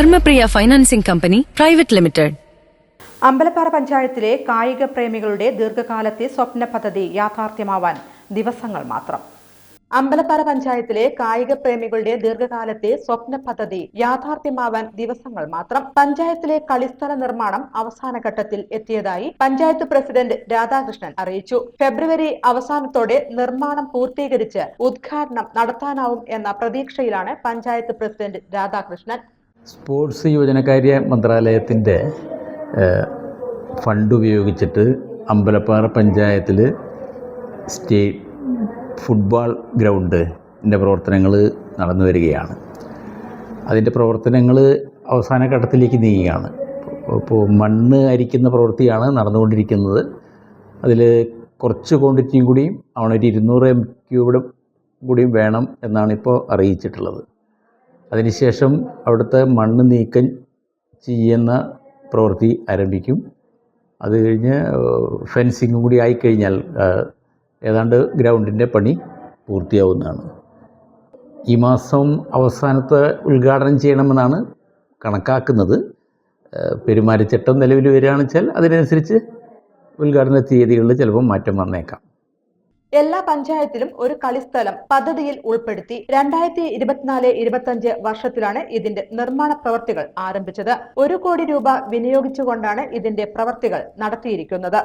Dharmapriya financing company private limited. Ambalappara പഞ്ചായത്തിലെ കായിക പ്രേമികളുടെ ദീർഘകാലത്തെ സ്വപ്ന പദ്ധതി യാഥാർത്ഥ്യമാവാൻ ദിവസങ്ങൾ മാത്രം. അമ്പലപ്പാറ പഞ്ചായത്തിലെ കായിക പ്രേമികളുടെ ദീർഘകാലത്തെ സ്വപ്ന പദ്ധതി യാഥാർത്ഥ്യമാവാൻ ദിവസങ്ങൾ മാത്രം. പഞ്ചായത്തിലെ കളിസ്ഥല നിർമ്മാണം അവസാന ഘട്ടത്തിൽ എത്തിയതായി പഞ്ചായത്ത് പ്രസിഡന്റ് രാധാകൃഷ്ണൻ അറിയിച്ചു. ഫെബ്രുവരി അവസാനത്തോടെ നിർമ്മാണം പൂർത്തീകരിച്ച് ഉദ്ഘാടനം നടത്താനാവും എന്ന പ്രതീക്ഷയിലാണ് പഞ്ചായത്ത് പ്രസിഡന്റ് രാധാകൃഷ്ണൻ. സ്പോർട്സ് യുവജനകാര്യ മന്ത്രാലയത്തിന്റെ ഫണ്ട് ഉപയോഗിച്ചിട്ട് അമ്പലപ്പാറ പഞ്ചായത്തിൽ സ്റ്റേ ഫുട്ബോൾ ഗ്രൗണ്ടിന്റെ പ്രവർത്തനങ്ങൾ നടന്നു വരികയാണ്. അതിന്റെ പ്രവർത്തനങ്ങൾ അവസാന ഘട്ടത്തിലേക്ക് നീങ്ങുകയാണ്. ഇപ്പോൾ മണ്ണ് അരിക്കുന്ന പ്രവൃത്തിയാണ് നടന്നുകൊണ്ടിരിക്കുന്നത്. അതിൽ കുറച്ച് ക്വാണ്ടിറ്റിയും കൂടിയും അവിടെ ഒരു ഇരുന്നൂറ് എം ക്യൂബിടും കൂടിയും വേണം എന്നാണ് ഇപ്പോൾ അറിയിച്ചിട്ടുള്ളത്. അതിനുശേഷം അവിടുത്തെ മണ്ണ് നീക്കം ചെയ്യുന്ന പ്രവൃത്തി ആരംഭിക്കും. അത് കഴിഞ്ഞ് ഫെൻസിങ്ങും കൂടി ആയിക്കഴിഞ്ഞാൽ ഏതാണ്ട് ഗ്രൗണ്ടിന്റെ പണി പൂർത്തിയാവുന്നതാണ്. ഈ മാസം അവസാനത്തെ ഉദ്ഘാടനം ചെയ്യണമെന്നാണ് കണക്കാക്കുന്നത്. പെരുമാറ്റച്ചട്ടം നിലവിൽ വരികയാണെന്ന് വെച്ചാൽ അതിനനുസരിച്ച് ഉദ്ഘാടന തീയതികളിൽ ചിലപ്പോൾ മാറ്റം വന്നേക്കാം. എല്ലാ പഞ്ചായത്തിലും ഒരു കളിസ്ഥലം പദ്ധതിയിൽ ഉൾപ്പെടുത്തി രണ്ടായിരത്തി ഇരുപത്തിനാല് ഇരുപത്തഞ്ച് വർഷത്തിലാണ് ഇതിന്റെ നിർമ്മാണ പ്രവർത്തികൾ ആരംഭിച്ചത്. ഒരു കോടി രൂപ വിനിയോഗിച്ചുകൊണ്ടാണ് ഇതിന്റെ പ്രവർത്തികൾ നടത്തിയിരിക്കുന്നത്.